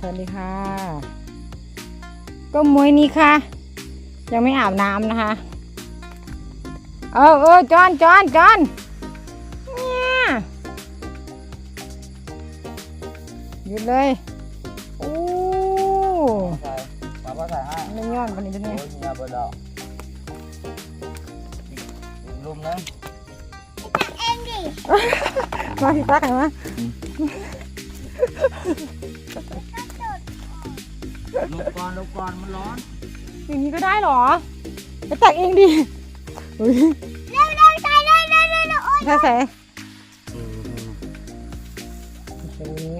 สวัสดีค่ะ ก็มวยนี้ค่ะ ยังไม่อาบน้ำนะคะ เออเออจอนจอนจอนเนี่ยหยุดเลยโอ้ใส่มาว่าใส่ให้ไม่ย้อนวันนี้ตัวโอ้นี้ยมียาเบอร์ดอกอีกลุมนึงมาพี่ตักเห็นไหม ลุกก่อนลุกก่อนมันร้อน อย่างนี้ก็ได้เหรอไปตักเองดิอุ้ยใส่ใส่ใส่นี้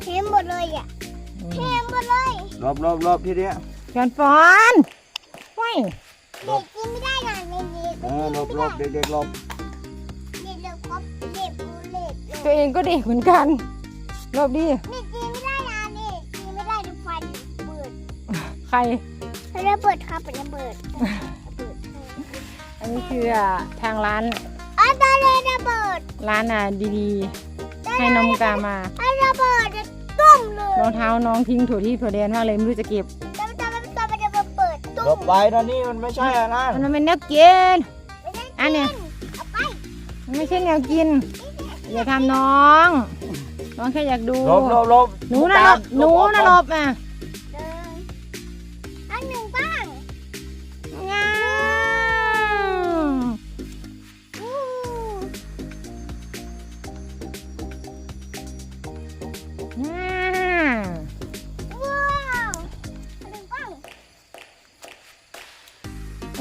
เทมหมดเลยอะอืเทมมหมดเลยรอบรอบรอบที่เนี้ยย้อนฟอนว้ยเด็กกินไม่ได้นะในนี้เออรอบรอบเด็กๆรอบเด็กเด็กครบเด็กกูเด็กเด็กตัวเองก็เด็กเหมือนกัน รอบดิเด็กกินไม่ได้ ใครระเบิดครับเป็นระเบิดระเบิดอันนี้คืออะทางร้านอะตอนนี้ระเบิดร้านอะดีๆ ให้น้องมุกตามาอะระเบิดจะตุ้มเลยรองเท้าน้องทิ้งถั่วที่ถั่วแดนมากเลยไม่รู้จะเก็บจะจะจะจะจะระเบิดตุ้รอมบไปนะนี่มันไม่ใช่อันนั้นมันเป็นแนวกินไม่ได้อันเนี้ยเอาไปมันไม่ใช่แนวกิน อย่าทำน้อง น้องแค่อยากดูรอบรอบรอบหนูนะหลบหนูนะหลบอะ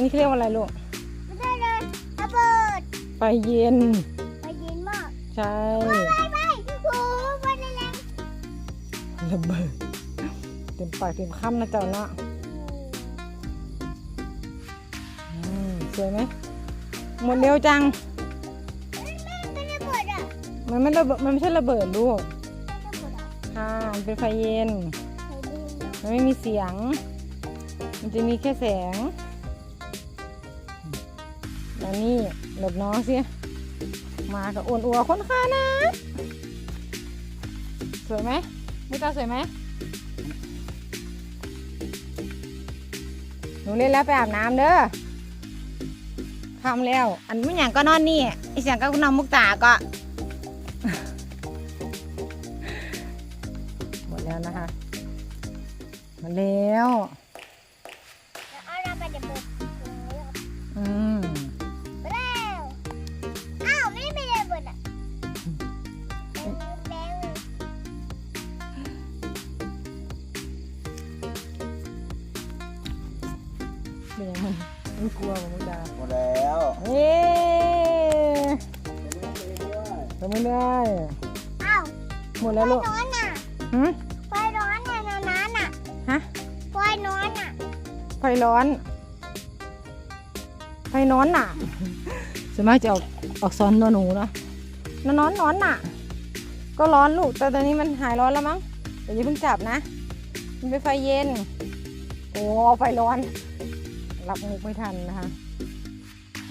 นนี้เขาเรียกว่าอะไรลูกไม่ได้เลยระเบิดไฟเย็น ไปเย็นมากใช่ไปไปโอ้ไปแรงระเบิดเต็มปากเต็มคำนะเจ้าเนาะอืมสวยไหมหมดเร็วจัง ๆไม่ระเบิดอะมันไม่ระเบิดมันไม่ใช่ระเบิดลูกไม่ระเบิดอะค่ะมันเป็นไฟเย็นไปดีนะมันไม่มีเสียง มันจะมีแค่แสง แล้วนี่หลบน้องสิมากับอ้วนอัวคนค้านะ สวยไหมมุตาสวยไหมหนูเล่นแล้วไปอาบน้ำเด้อทำแล้ว อันไม่อย่างก็นอนนี่ไอเสียงก็นอนมุกตาก็ หมดแล้วนะคะ หมาแล้ว มันกลัวผมมุกดาหมดแล้วเอ๊ทำไม่ได้ อ้าวหมดแล้วลูกร้อนน่ะหืมไฟร้อนน่ะนะนั้นน่ะฮะไฟร้อนน่ะไฟร้อน ไฟนอนน่ะส่วนมากจะออกออกซ้อนนอนหนูเนาะนอนนอนนอนน่ะ ก็ร้อนลูกแต่ตอนนี้มันหายร้อนแล้วมั้งแต่อย่าเพิ่งจับนะ มันเป็นไฟเย็น โอ้ไฟร้อน รับมุกไม่ทันนะคะ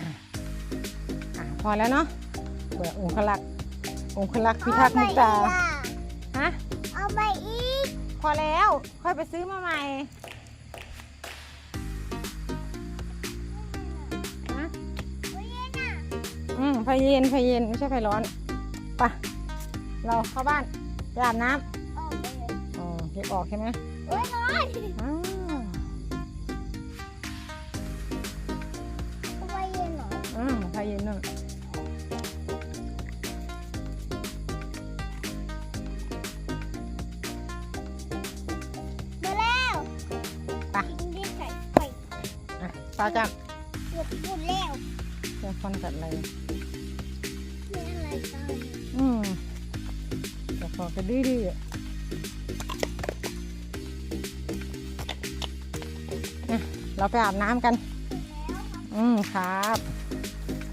อะอะพอแล้วเนาะเปิดองคลักษ์องคลักษ์พิทักษ์มุกตาฮะเอาไปอีก พอแล้ว ค่อยไปซื้อมาใหม่ฮะเอาไปอีกน่ะอืมไฟเย็นไฟเย็นไม่ใช่ไฟร้อนไปะเราเข้าบ้านไปอาบน้เอาไปเลยำอ๋อเก็บออกใช่ไหมโอ้ยร้อน อืมไฟเย็นนู่นมาแล้วไปทิ้งดิใส่ไฟอะปลาจับหยุดพูดแล้วจะฟันกัดอะไรนี่อะไรกันอืมจะฟอกระดื้อดื้ออะเราไปอาบน้ำกัน อืมครับ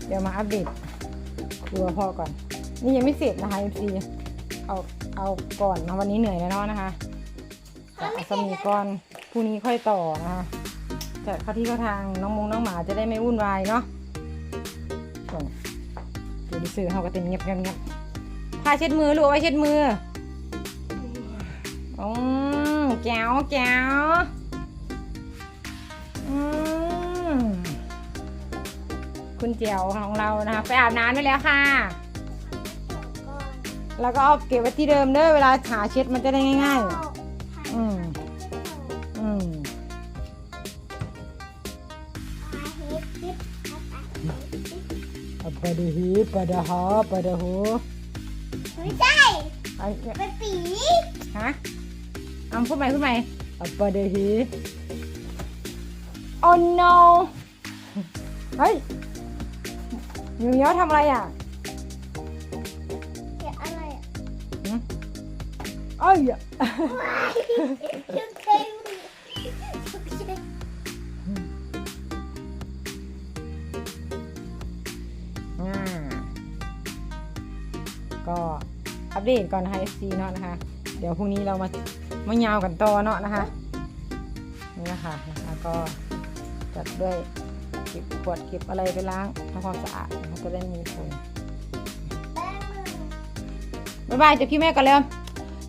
เดี๋ยวมาอัปเดตครัวพ่อก่อน นี่ยังไม่เสร็จนะคะเอฟซีเอาเอาก่อนนะวันนี้เหนื่อยแล้วเนนะคะจะเอาสมีก่อนพรุ่งนี้ค่อยต่อนะคะจัดเข้าที่เข้าทางน้องมงน้องหมาจะได้ไม่วุ่นวายเนาะส่งเดี๋ยวดิซื้อเขาก็เต็มเงียบเงียบเงียบผ้าเช็ดมือลูกไว้เช็ดมืออืมแก้วแก้วอืม คุณเจียวของเรานะคะไปอาบน้ำได้แล้วค่ะก่อนแล้วก็เอาเก็บไว้ที่เดิมเด้อเวลาหาเช็ดมันจะได้ง่ายๆ อืมอืมปะเดฮีปะเดฮอปะเดหูไม่ใช่ไอ้เป็นปีฮะเอาพูดใหม่พูดใหม่ปะเดฮีโอ้ no เฮ้ย หนูเนี้ยทำอะไรอะเดี๋ยวอะไรอะหืมเอ้ยชุดเคยชุดเคยอ่าก็อัปเดตก่อนนะคะ FC เนาะนะคะ เดี๋ยวพรุ่งนี้เรามามายาวกันต่อเนาะนะคะ นี่นะคะนะคะก็จัดด้วย เก็บขวดเก็บอะไรไปล้างทำความสะอาดนะคะจะได้มีคนแป้งมือบ๊ายบายเจอพี่แม่ก่อนเร็ว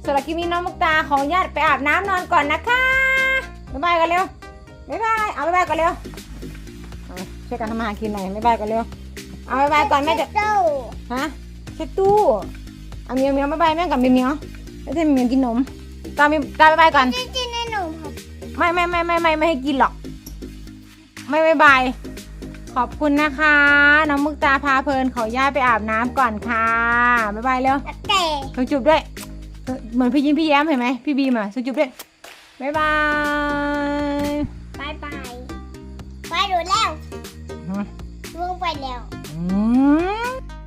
สำหรับคลิปนี้น้องมุกตาขออนุญาตไปอาบน้ำนอนก่อนนะคะบ๊ายบายกันเร็วบ๊ายบายเอาบ๊ายบายก่อนเร็วเอาช่วยกันทำมาหากินหน่อยบ๊ายบายก่อนเร็วเอาบ๊ายบายก่อนแม่จะเจ้าฮะเช็ดตู้เอาเมียวเมียวบ๊ายบายแม่กับเมียวเมียวไม่ใช่เมียวกินนมตามีตาบ๊ายบายก่อนจริงๆในหนูผมไม่ไม่ไม่ไม่ไม่ไม่ให้กินหรอก ไม่บ๊ายบาย ขอบคุณนะคะ น้องมุกตาพาเพลินขออนุญาตไปอาบน้ำก่อนค่ะบ๊ายบายเร็วตะแก่ส่งจูบด้วยเหมือนพี่ยิ้มพี่แย้มเห็นไหมพี่บีมอะส่งจูบด้วยบ๊ายบายบายบายไปดูแล้วอืมล่วงไปแล้ว อืม